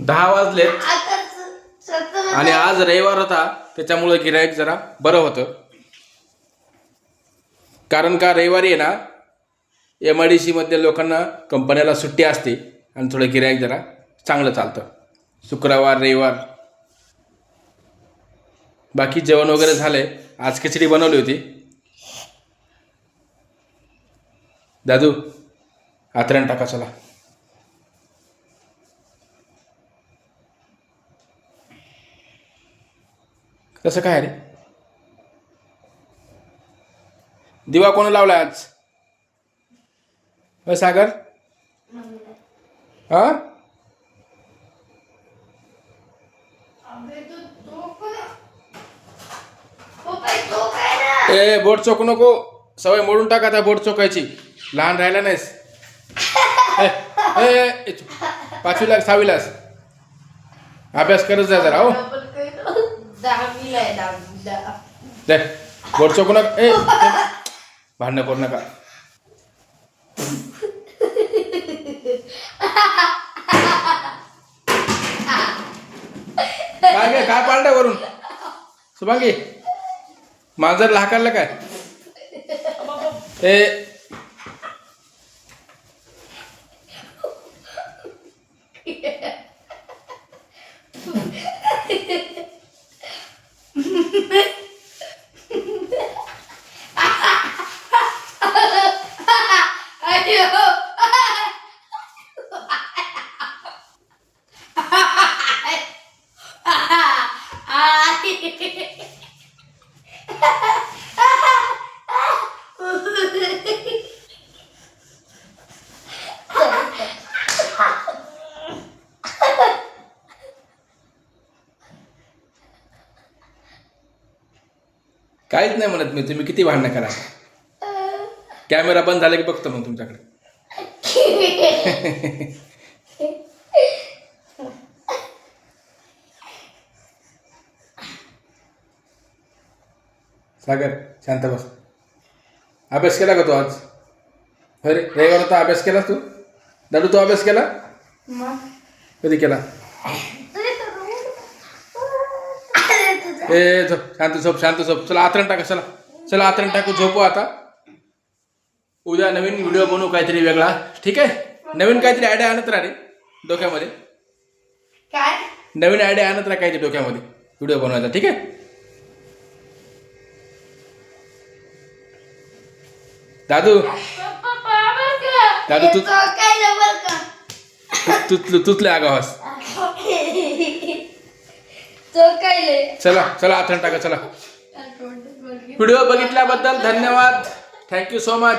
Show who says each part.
Speaker 1: दहा वाजलेत. आणि आज रविवार होता त्याच्यामुळे गिराईक जरा बरं होतं. कारण का रविवारी आहे ना एम आय डी सीमध्ये लोकांना कंपन्याला सुट्टी असते आणि थोडं गिराईक जरा चांगलं चालतं. शुक्रवार रविवार. बाकी जेवण वगैरे झालंय. आज खिचडी बनवली होती. दादू आतरण टाका चला. कसं काय रे? दिवा कोण लावला आज? होय सागर? हा ए बोट चोकू नको. सवय मोडून टाका त्या बोट चोकायची. लहान राहिला नाहीस. ए, पाचवीला सहावीलास. अभ्यास करत जा जरा हो.
Speaker 2: दहावीला आहे दहावीला
Speaker 1: दे चोकू नका ए भांडणं करू नका. काय काय काय पाळलं वरून? सुभांगी मांजर लाकारलं काय? ए
Speaker 2: हो.
Speaker 1: काहीच नाही म्हणत मी तुम्ही किती भांडणं करा. कॅमेरा बंद झाला की बघतो मग तुमच्याकडे. सागर शांत बस. अभ्यास केला का तू आज? अरे रविवार होता अभ्यास केलास तू? दादू तू अभ्यास केला? कधी केला? ए झोप शांत झोप शांत झोप. चला आतरण टाका चला. चला आतरण टाकू झोपू आता. उद्या नवीन व्हिडिओ बनवू काहीतरी वेगळा. ठीक आहे? नवीन काहीतरी आयडिया आणत राहा रे डोक्यामध्ये.
Speaker 2: काय?
Speaker 1: नवीन आयडिया आणत राहा काहीतरी डोक्यामध्ये व्हिडिओ बनवायचा. ठीक आहे? दादू. दादू, तू- तू तू तुतले आगावास चला चला आथरण टाका चला. व्हिडिओ बघितल्याबद्दल धन्यवाद. Thank you so much